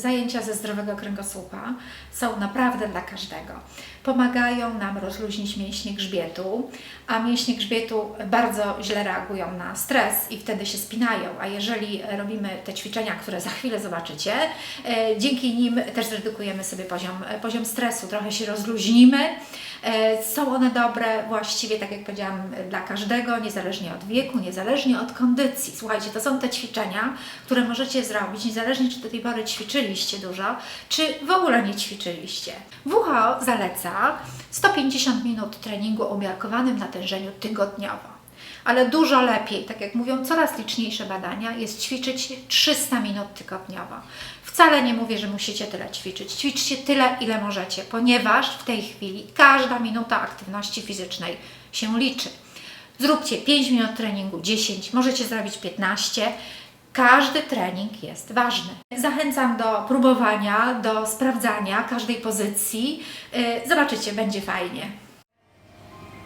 Zajęcia ze zdrowego kręgosłupa są naprawdę dla każdego. Pomagają nam rozluźnić mięśnie grzbietu, a mięśnie grzbietu bardzo źle reagują na stres i wtedy się spinają. A jeżeli robimy te ćwiczenia, które za chwilę zobaczycie, e, dzięki nim też zredukujemy sobie poziom, e, poziom stresu, trochę się rozluźnimy. E, Są one dobre właściwie, tak jak powiedziałam, dla każdego, niezależnie od wieku, niezależnie od kondycji. Słuchajcie, to są te ćwiczenia, które możecie zrobić, niezależnie czy do tej pory ćwiczyliście dużo, czy w ogóle nie ćwiczyliście. WHO zaleca 150 minut treningu o umiarkowanym natężeniu tygodniowo. Ale dużo lepiej, tak jak mówią coraz liczniejsze badania, jest ćwiczyć 300 minut tygodniowo. Wcale nie mówię, że musicie tyle ćwiczyć. Ćwiczcie tyle, ile możecie, ponieważ w tej chwili każda minuta aktywności fizycznej się liczy. Zróbcie 5 minut treningu, 10, możecie zrobić 15. Każdy trening jest ważny. Zachęcam do próbowania, do sprawdzania każdej pozycji. Yy, Zobaczycie, będzie fajnie.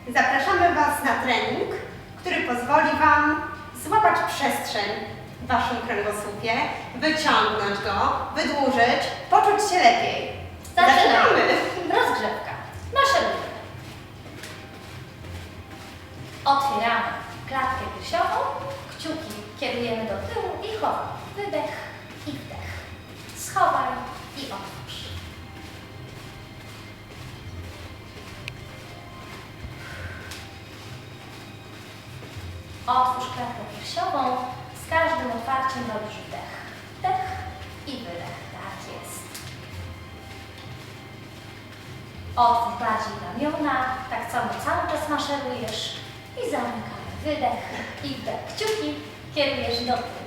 Zapraszamy Was na trening, który pozwoli Wam złapać przestrzeń w Waszym kręgosłupie, wyciągnąć go, wydłużyć, poczuć się lepiej. Zaczynamy. Rozgrzewka. Maszerujemy. Otwieramy klatkę piersiową, kciuki kierujemy do tyłu i chowam. Wydech i wdech. Schowaj i otwórz. Otwórz klatkę piersiową. Z każdym otwarciem robisz wdech. Wdech i wydech. Tak jest. Otwórz bardziej ramiona, tak samo cały czas maszerujesz i zamykamy. Wydech i wdech. Kciuki kierujesz do tyłu.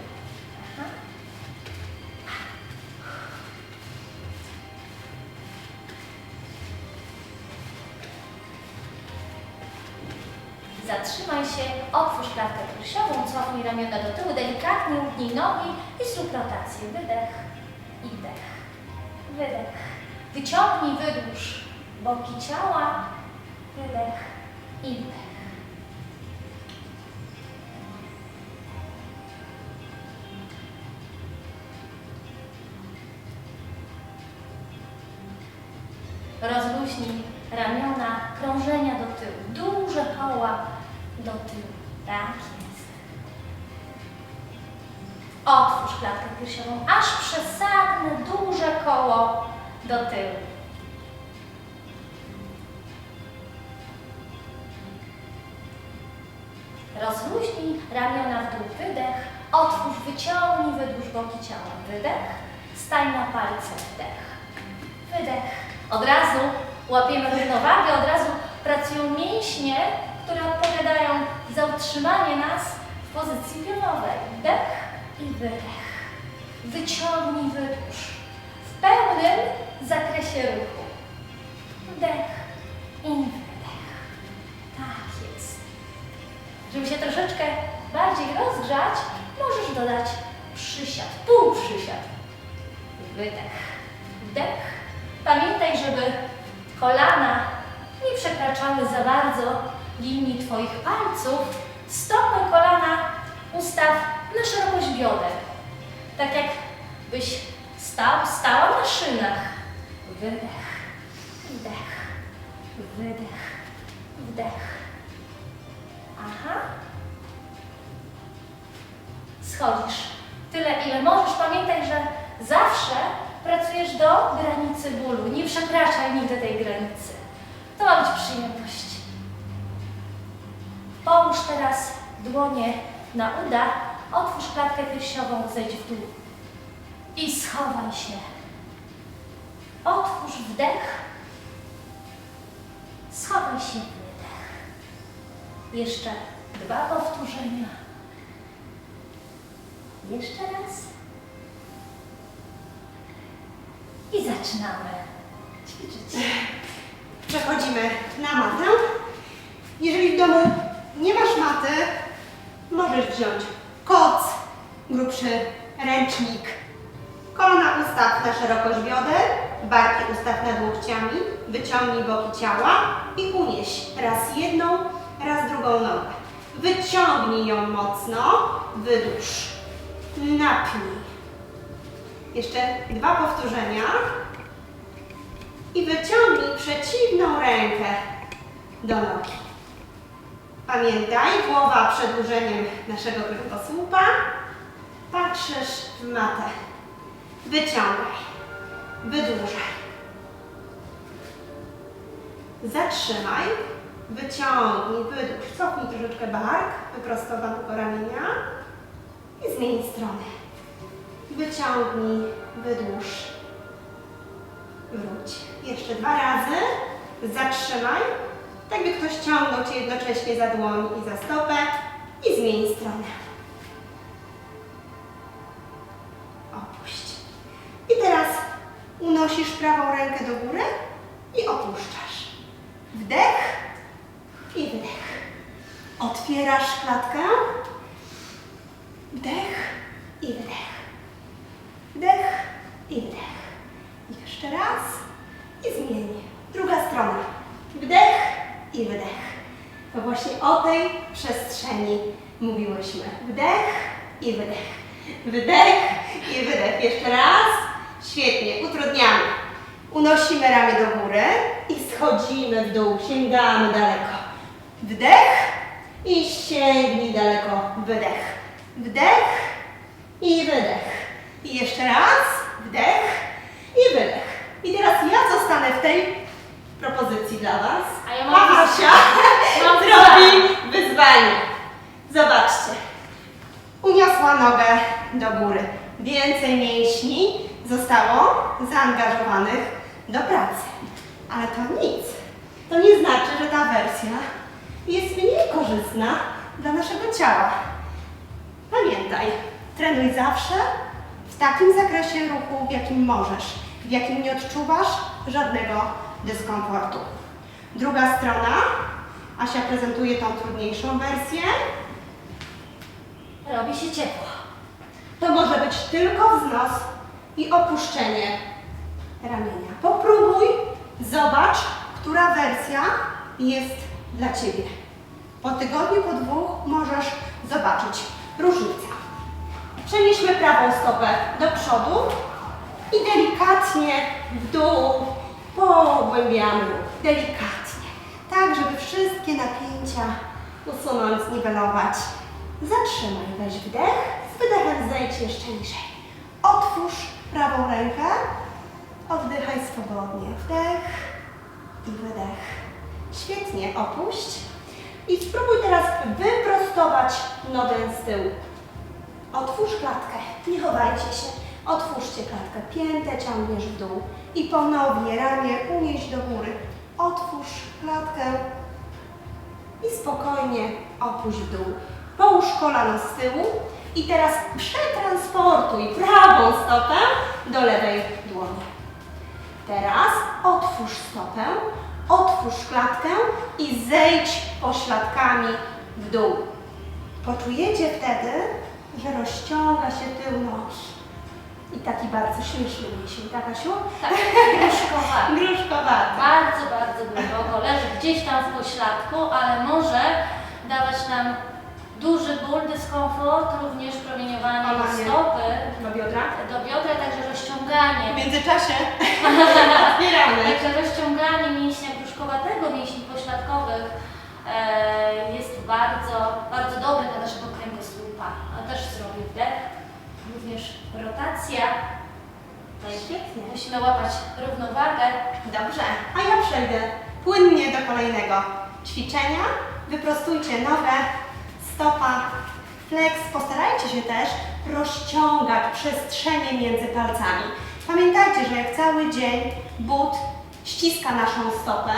Zatrzymaj się, otwórz klatkę piersiową, cofnij ramiona do tyłu, delikatnie ugnij nogi i zrób rotację. Wydech i wdech. Wydech. Wyciągnij, wydłuż boki ciała. Wydech i wdech. Rozluźnij ramiona, krążenia do tyłu, duże koła do tyłu. Tak jest. Otwórz klatkę piersiową, aż przesadne, duże koło do tyłu. Rozluźnij ramiona w dół, wydech, otwórz, wyciągnij, wydłuż boki ciała, wydech, stań na palce, wdech, wydech. Od razu łapiemy równowagę, od razu pracują mięśnie, które odpowiadają za utrzymanie nas w pozycji pionowej. Wdech i wydech. Wyciągnij, wydłuż. W pełnym zakresie ruchu. Wdech i wydech. Tak jest. Żeby się troszeczkę bardziej rozgrzać, możesz dodać przysiad, pół przysiad. Wydech, wdech. Pamiętaj, żeby kolana nie przekraczały za bardzo linii Twoich palców. Stopy kolana ustaw na szerokość bioder. Tak jakbyś stał, stała na szynach. Wydech, wdech, wydech, wdech. Aha. Schodzisz tyle, ile możesz. Pamiętaj, że zawsze pracujesz do granicy bólu. Nie przekraczaj nigdy tej granicy. To ma być przyjemność. Połóż teraz dłonie na uda, otwórz klatkę piersiową, zejdź w dół i schowaj się. Otwórz wdech, schowaj się wydech. Jeszcze dwa powtórzenia. Jeszcze raz. I zaczynamy ćwiczyć. Przechodzimy na matę. Jeżeli w domu nie masz maty, możesz wziąć koc, grubszy ręcznik. Kolana ustaw na szerokość bioder, barki ustaw nad łokciami, wyciągnij boki ciała i unieś raz jedną, raz drugą nogę. Wyciągnij ją mocno, wydłuż, napnij. Jeszcze dwa powtórzenia. I wyciągnij przeciwną rękę do nogi. Pamiętaj, głowa przedłużeniem naszego kręgosłupa. Patrzysz w matę. Wyciągaj. Wydłużaj. Zatrzymaj. Wyciągnij, wydłuż. Cofnij troszeczkę bark, wyprostowanego ramienia i zmień stronę. Wyciągnij, wydłuż. Wróć. Jeszcze dwa razy. Zatrzymaj. Tak by ktoś ciągnął Cię jednocześnie za dłoń i za stopę i zmień stronę. Opuść. I teraz unosisz prawą rękę do góry i opuszczasz. Wdech i wydech. Otwierasz klatkę. Wdech i wydech. Wdech i wydech. I Jeszcze raz i zmień. Druga strona. Wdech i wydech. To właśnie o tej przestrzeni mówiłyśmy. Wdech i wydech. Wdech i wydech. Jeszcze raz. Świetnie. Utrudniamy. Unosimy ramię do góry i schodzimy w dół. Sięgamy daleko. Wdech i sięgnij daleko. Wydech. Wdech i wydech. I jeszcze raz. Wdech i wydech. I teraz ja zostanę w tej propozycji dla Was. A ja mam A. Asia Mam zrobi wyzwanie. Zobaczcie. Uniosła nogę do góry. Więcej mięśni zostało zaangażowanych do pracy. Ale to nic. To nie znaczy, że ta wersja jest mniej korzystna dla naszego ciała. Pamiętaj, trenuj zawsze w takim zakresie ruchu, w jakim możesz, w jakim nie odczuwasz żadnego dyskomfortu. Druga strona. Asia prezentuje tą trudniejszą wersję. Robi się ciepło. To może być tylko wznos i opuszczenie ramienia. Popróbuj, zobacz, która wersja jest dla Ciebie. Po tygodniu, po dwóch możesz zobaczyć różnicę. Przenieśmy prawą stopę do przodu i delikatnie w dół pogłębiamy. Delikatnie. Tak, żeby wszystkie napięcia usunąć, zniwelować. Zatrzymaj, weź wdech, z wydechem zejdź jeszcze niżej. Otwórz prawą rękę, oddychaj swobodnie. Wdech i wydech. Świetnie, opuść. I spróbuj teraz wyprostować nogę z tyłu. Otwórz klatkę, nie chowajcie się. Otwórzcie klatkę, piętę ciągniesz w dół i ponownie ramię unieś do góry. Otwórz klatkę i spokojnie opuść w dół. Połóż kolano z tyłu i teraz przetransportuj prawą stopę do lewej dłoni. Teraz otwórz stopę, otwórz klatkę i zejdź pośladkami w dół. Poczujecie wtedy, że rozciąga się tył nogi. I taki bardzo śmieszny mięsień, tak Asiu? Tak, gruszkowaty. Gruszkowaty. Bardzo, bardzo głęboko. Leży gdzieś tam w pośladku, ale może dawać nam duży ból, dyskomfort, również promieniowanie do stopy, Do biodra. do biodra, także rozciąganie. W międzyczasie otwieramy. Także rozciąganie mięśnia brzuszkowatego, mięśni pośladkowych e, jest bardzo, bardzo dobre dla naszego kręgosłupa. A też zrobię wdech, również rotacja. Tutaj Świetnie. Musimy łapać równowagę. Dobrze, a ja przejdę płynnie do kolejnego ćwiczenia. Wyprostujcie nogę, stopa, flex. Postarajcie się też rozciągać przestrzenie między palcami. Pamiętajcie, że jak cały dzień but ściska naszą stopę,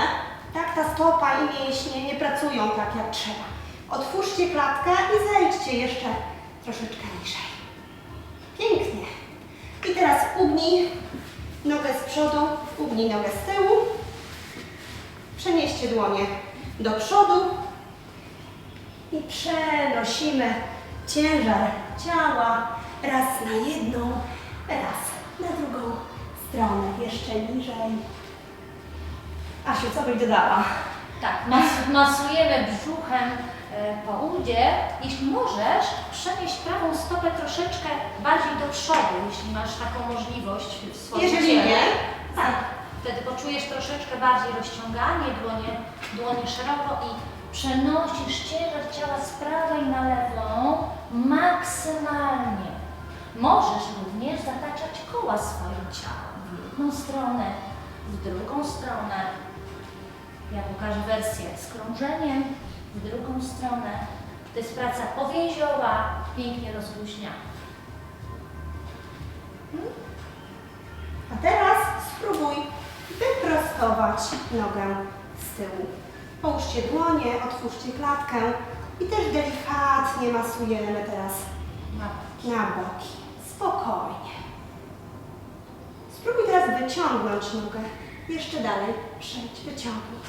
tak ta stopa i mięśnie nie pracują tak jak trzeba. Otwórzcie klatkę i zejdźcie jeszcze troszeczkę niżej. Pięknie. I teraz ugnij nogę z przodu, ugnij nogę z tyłu. Przenieście dłonie do przodu i przenosimy ciężar ciała raz na jedną, raz na drugą stronę. Jeszcze niżej. Asiu, co byś dodała? Tak, mas masujemy brzuchem e, po udzie, jeśli możesz, przenieść prawą stopę troszeczkę bardziej do przodu, jeśli masz taką możliwość w swoim Jeżeli ciele. nie, Tak. Wtedy poczujesz troszeczkę bardziej rozciąganie, dłonie, dłonie szeroko i przenosisz ciężar ciała z prawej na lewą maksymalnie. Możesz również zataczać koła swoim ciałem w jedną stronę, w drugą stronę. Ja pokażę wersję z krążeniem, w drugą stronę. To jest praca powięziowa, pięknie rozluźnia. A teraz spróbuj wyprostować nogę z tyłu. Połóżcie dłonie, otwórzcie klatkę i też delikatnie masujemy teraz na boki. Spokojnie. Spróbuj teraz wyciągnąć nogę. Jeszcze dalej. Przejdź, wyciągnij.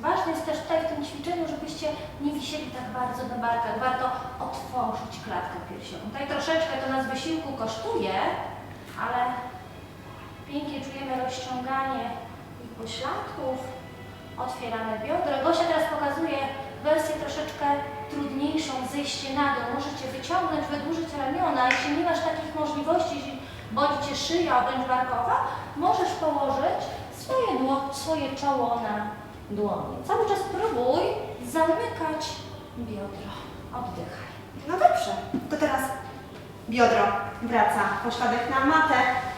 Ważne jest też tutaj w tym ćwiczeniu, żebyście nie wisieli tak bardzo na barkach. Warto otworzyć klatkę piersiową. Tutaj troszeczkę to nas wysiłku kosztuje, ale pięknie czujemy rozciąganie pośladków. Otwieramy biodro. Gosia teraz pokazuje wersję troszeczkę trudniejszą, zejście na dół. Możecie wyciągnąć, wydłużyć ramiona. Jeśli nie masz takich możliwości, jeśli boli Cię szyja, obręcz barkowa, możesz położyć swoje, dło- swoje czoło na dłonie. Cały czas próbuj zamykać biodro. Oddychaj. No dobrze. To teraz biodro wraca, pośladek na matę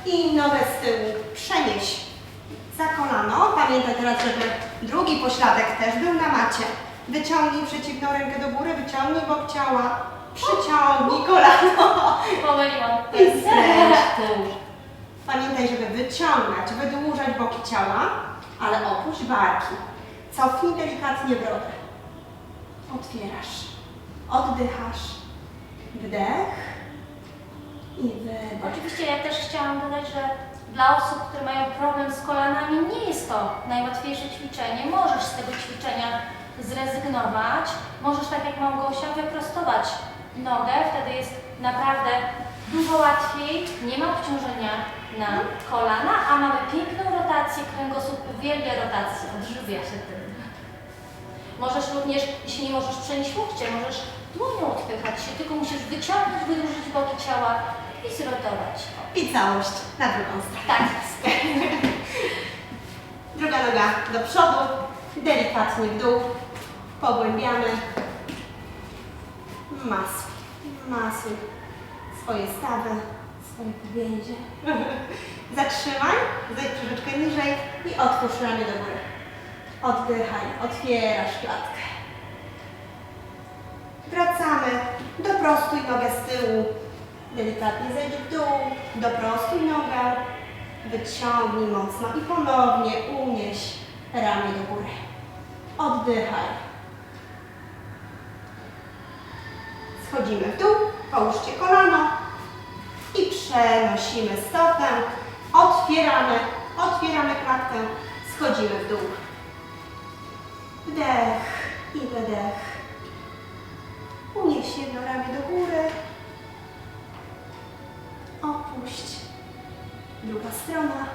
i nogę z tyłu przenieś za kolano. Pamiętaj teraz, żeby drugi pośladek też był na macie. Wyciągnij przeciwną rękę do góry, wyciągnij bok ciała, przyciągnij kolano Pomyliłam. i skręć tył. Pamiętaj, żeby wyciągać, wydłużać boki ciała, ale opuść barki. Cofnij delikatnie brodę. Otwierasz, oddychasz, wdech i wydech. Oczywiście ja też chciałam dodać, że dla osób, które mają problem z kolanami, nie jest to najłatwiejsze ćwiczenie. Możesz z tego ćwiczenia zrezygnować. Możesz, tak jak Małgosia, wyprostować nogę. Wtedy jest naprawdę dużo łatwiej. Nie ma obciążenia na kolana, a mamy piękną rotację. Kręgosłup uwielbia rotację, odżywia się tym. Możesz również, jeśli nie możesz przenieść łokcie, możesz dłonią odpychać się, tylko musisz wyciągnąć, wydłużyć boki ciała i zrotować. I całość na drugą stronę. Tak jest. Druga noga do przodu, delikatnie w dół, pogłębiamy. Masuj, masuj swoje stawy, swoje powięzie. Zatrzymaj, zejdź troszeczkę niżej i otwórz ramię do góry. Oddychaj, otwierasz klatkę. Wracamy, doprostuj nogę z tyłu, delikatnie zejdź w dół, doprostuj nogę, wyciągnij mocno i ponownie unieś ramię do góry. Oddychaj. Schodzimy w dół, połóżcie kolano i przenosimy stopę, otwieramy, otwieramy klatkę, schodzimy w dół. Wdech i wydech. Unieś jedno ramię do góry. Opuść. Druga strona.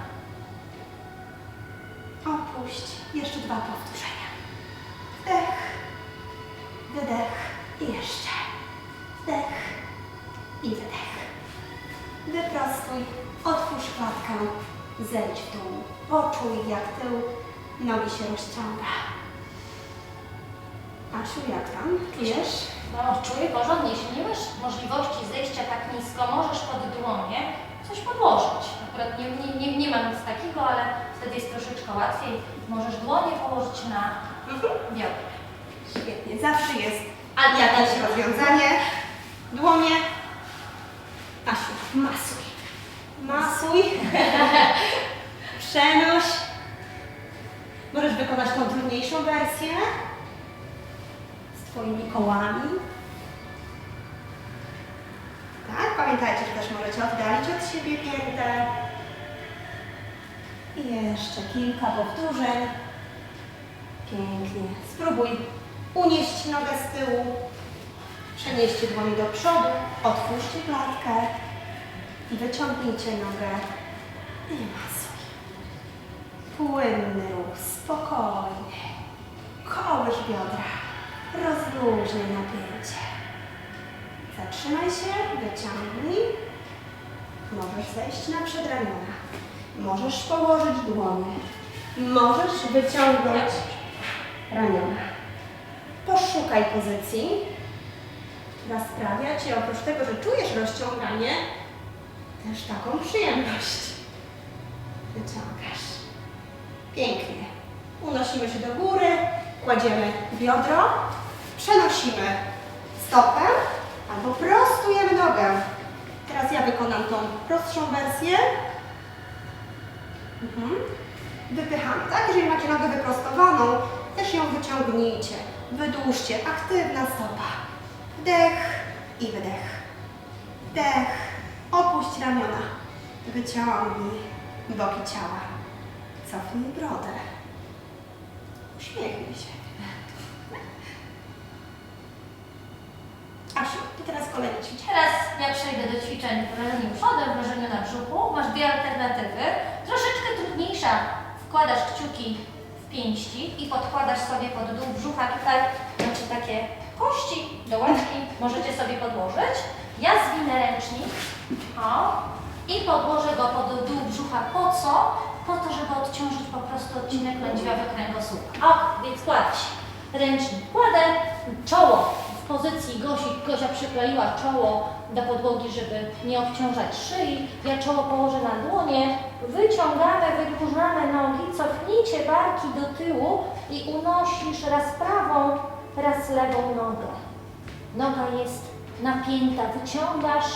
Opuść. Jeszcze dwa powtórzenia. Wdech. Wydech. I jeszcze. Wdech. I wydech. Wyprostuj. Otwórz klatkę. Zejdź w dół. Poczuj jak tył nogi się rozciąga. Asiu, jak tam? Czujesz? No, czuję porządnie. Jeśli nie masz możliwości zejścia tak nisko, możesz pod dłonie coś podłożyć. Akurat nie, nie, nie, nie mam nic takiego, ale wtedy jest troszeczkę łatwiej. Możesz dłonie położyć na Mhm. biodrze. Świetnie. Zawsze jest jakieś rozwiązanie. Dłonie. Asiu, masuj. Masuj. Przenoś. Możesz wykonać tą trudniejszą wersję z Twoimi kołami. Tak, pamiętajcie, że też możecie oddalić od siebie piętę. I jeszcze kilka powtórzeń. Pięknie. Spróbuj unieść nogę z tyłu. Przenieście dłonie do przodu. Otwórzcie klatkę. I wyciągnijcie nogę. I masuj. Płynny ruch, spokojnie. Kołysz biodra. Rozluźnij napięcie. Zatrzymaj się, wyciągnij. Możesz zejść na przedramiona. Możesz położyć dłonie. Możesz wyciągnąć ramiona. Poszukaj pozycji, która sprawia Ci oprócz tego, że czujesz rozciąganie, też taką przyjemność. Wyciągasz. Pięknie. Unosimy się do góry, kładziemy biodro, przenosimy stopę albo prostujemy nogę. Teraz ja wykonam tą prostszą wersję. Mhm. Wypychamy, tak? Jeżeli macie nogę wyprostowaną, też ją wyciągnijcie. Wydłużcie. Aktywna stopa. Wdech i wydech. Wdech. Opuść ramiona. Wyciągnij boki ciała. Cofnij brodę. Uśmiechnij się. Asiu, ty teraz kolejne ćwiczenie. Teraz ja przejdę do ćwiczeń w leżeniu przodem, w leżeniu na brzuchu. Masz dwie alternatywy. Troszeczkę trudniejsza. Wkładasz kciuki w pięści i podkładasz sobie pod dół brzucha. Tutaj macie takie kości, dołeczki. Możecie sobie podłożyć. Ja zwinę ręcznik. O. I podłożę go pod dół brzucha. Po co? Po to, żeby odciążyć po prostu odcinek lędźwiowy kręgosłupa. O, więc kładź. Ręcznik kładę, czoło w pozycji Gosi. Gosia przykleiła czoło do podłogi, żeby nie obciążać szyi. Ja czoło położę na dłonie. Wyciągamy, wydłużamy nogi, cofnijcie barki do tyłu i unosisz raz prawą, raz lewą nogę. Noga jest napięta, wyciągasz,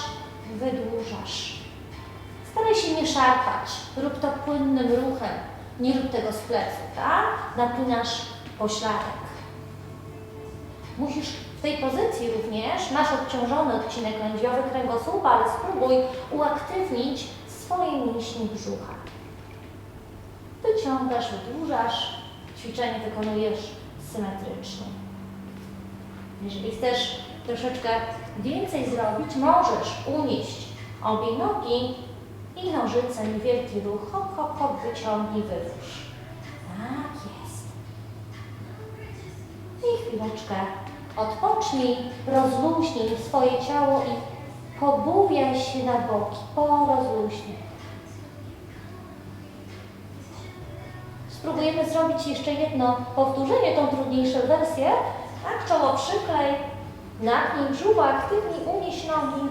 wydłużasz. Staraj się nie szarpać, rób to płynnym ruchem. Nie rób tego z plecu, tak? Napinasz pośladek. Musisz w tej pozycji również, masz obciążony odcinek lędźwiowy kręgosłupa, ale spróbuj uaktywnić swoje mięśnie brzucha. Wyciągasz, wydłużasz, ćwiczenie wykonujesz symetrycznie. Jeżeli chcesz troszeczkę więcej zrobić, możesz unieść obie nogi i nożyce, niewielki ruch, hop, hop, hop, wyciągnij, wydłuż. Tak jest. I chwileczkę odpocznij, rozluźnij swoje ciało i pobuwiaj się na boki, porozluźnij. Spróbujemy zrobić jeszcze jedno powtórzenie, tą trudniejszą wersję. Tak, czoło przyklej, napnij brzuch, aktywnie unieś nogi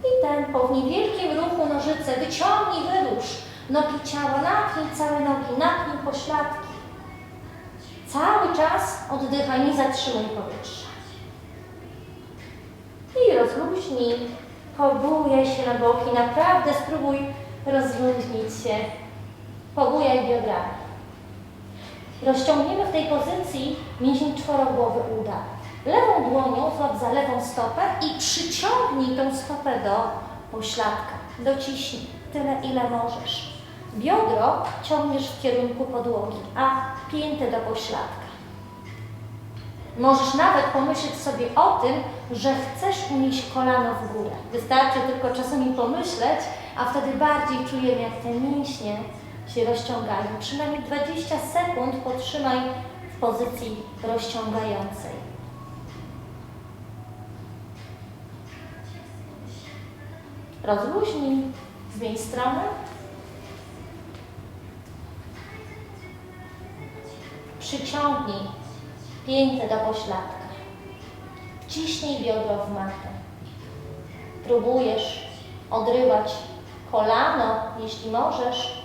i tempo w niewielkim ruchu nożyce. Wyciągnij, wydłuż nogi ciała, napnij całe nogi, napnij pośladki. Cały czas oddychaj, nie zatrzymuj powietrza. I rozluźnij, pobujaj się na boki, naprawdę spróbuj rozluźnić się. Pobujaj biodrami. Rozciągniemy w tej pozycji mięsień czworogłowy uda. Lewą dłonią złap za lewą stopę i przyciągnij tą stopę do pośladka. Dociśnij tyle, ile możesz. Biodro ciągniesz w kierunku podłogi, a piętę do pośladka. Możesz nawet pomyśleć sobie o tym, że chcesz unieść kolano w górę. Wystarczy tylko czasami pomyśleć, a wtedy bardziej czujemy, jak te mięśnie się rozciągają. Przynajmniej 20 sekund potrzymaj w pozycji rozciągającej. Rozluźnij, zmień stronę. Przyciągnij piętę do pośladka. Ciśnij biodro w matę. Próbujesz odrywać kolano, jeśli możesz.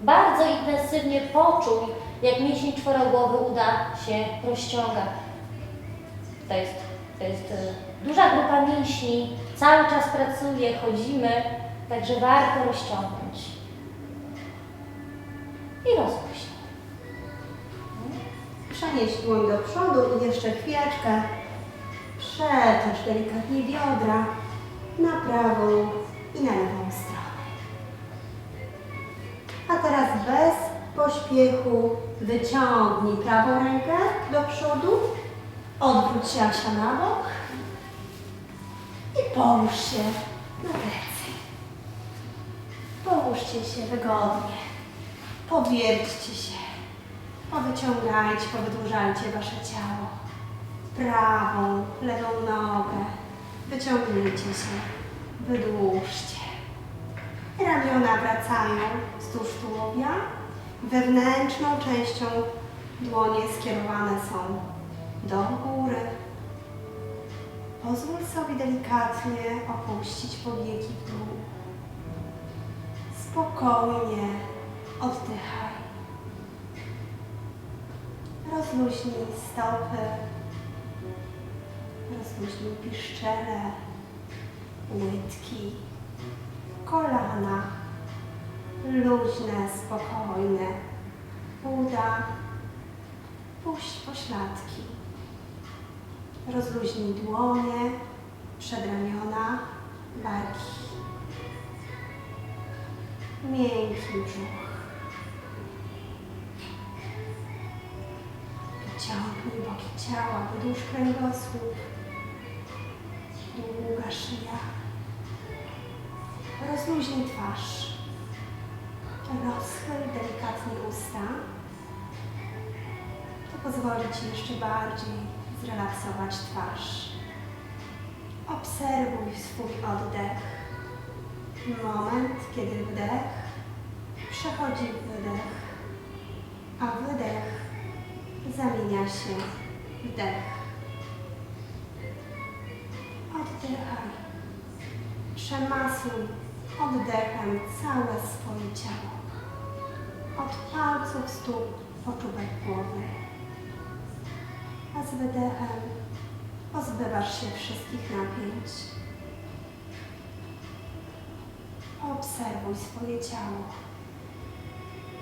Bardzo intensywnie poczuj, jak mięsień czworogłowy uda się rozciąga. To jest, to jest e, duża grupa mięśni, cały czas pracuje, chodzimy, także warto rozciągnąć. I rozpuść. Przenieś dłoń do przodu i jeszcze chwileczkę. Przecież delikatnie biodra na prawą i na lewą stronę. A teraz bez pośpiechu wyciągnij prawą rękę do przodu, odwróć się Asia na bok i połóż się na plecy. Połóżcie się wygodnie, powierćcie się. Powyciągajcie, powydłużajcie wasze ciało. Prawą, lewą nogę. Wyciągnijcie się. Wydłużcie. Ramiona wracają wzdłuż tułowia. Wewnętrzną częścią dłonie skierowane są do góry. Pozwól sobie delikatnie opuścić powieki w dół. Spokojnie oddychaj. Rozluźnij stopy. Rozluźnij piszczele, łydki, kolana. Luźne, spokojne. Uda. Puść pośladki. Rozluźnij dłonie, przedramiona, barki. Miękki brzuch. Wyciągnij boki ciała, wydłuż kręgosłup. Długa szyja. Rozluźnij twarz. Rozchyl delikatnie usta. To pozwoli Ci jeszcze bardziej zrelaksować twarz. Obserwuj swój oddech. Moment, kiedy wdech przechodzi w wydech, a wydech zamienia się w dech. Oddychaj. Przemasuj oddechem całe swoje ciało. Od palców stóp po czubek głowy. A z wydechem pozbywasz się wszystkich napięć. Obserwuj swoje ciało.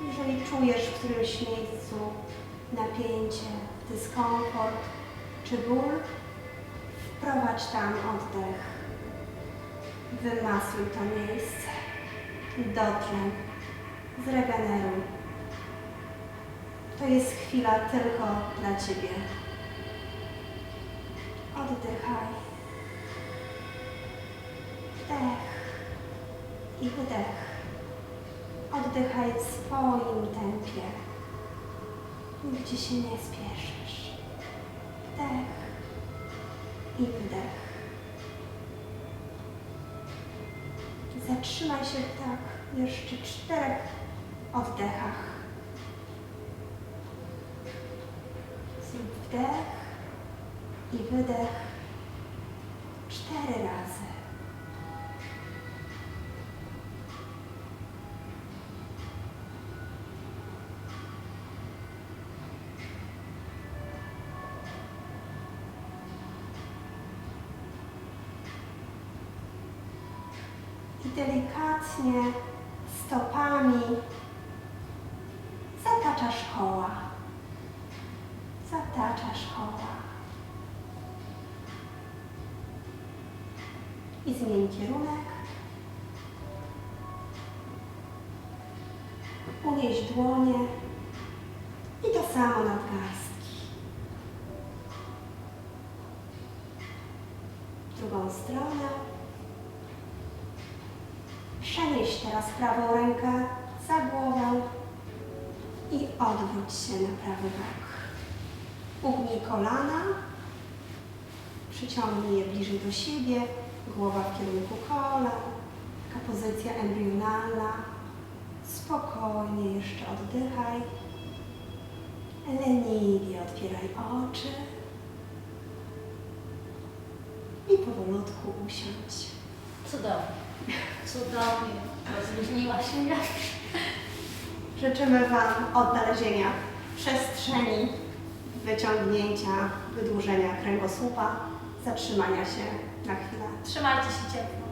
Jeżeli czujesz w którymś miejscu napięcie, dyskomfort czy ból, wprowadź tam oddech. Wymasuj to miejsce. Dotleń. Zregeneruj. To jest chwila tylko dla Ciebie. Oddychaj. Wdech i wydech. Oddychaj w swoim tempie. Nigdzie się nie spieszysz. Wdech i wdech. Zatrzymaj się tak jeszcze czterech oddechach. Zrób wdech i wydech delikatnie stopami zataczasz koła. Zataczasz koła. I zmień kierunek. Odwróć się na prawy bok. Ugnij kolana, przyciągnij je bliżej do siebie, głowa w kierunku kolan, taka pozycja embrionalna. Spokojnie jeszcze oddychaj. Leniwie otwieraj oczy i powolutku usiądź. Cudownie. Cudownie. Rozluźniła się jak. Życzymy Wam odnalezienia przestrzeni, wyciągnięcia, wydłużenia kręgosłupa, zatrzymania się na chwilę. Trzymajcie się ciepło.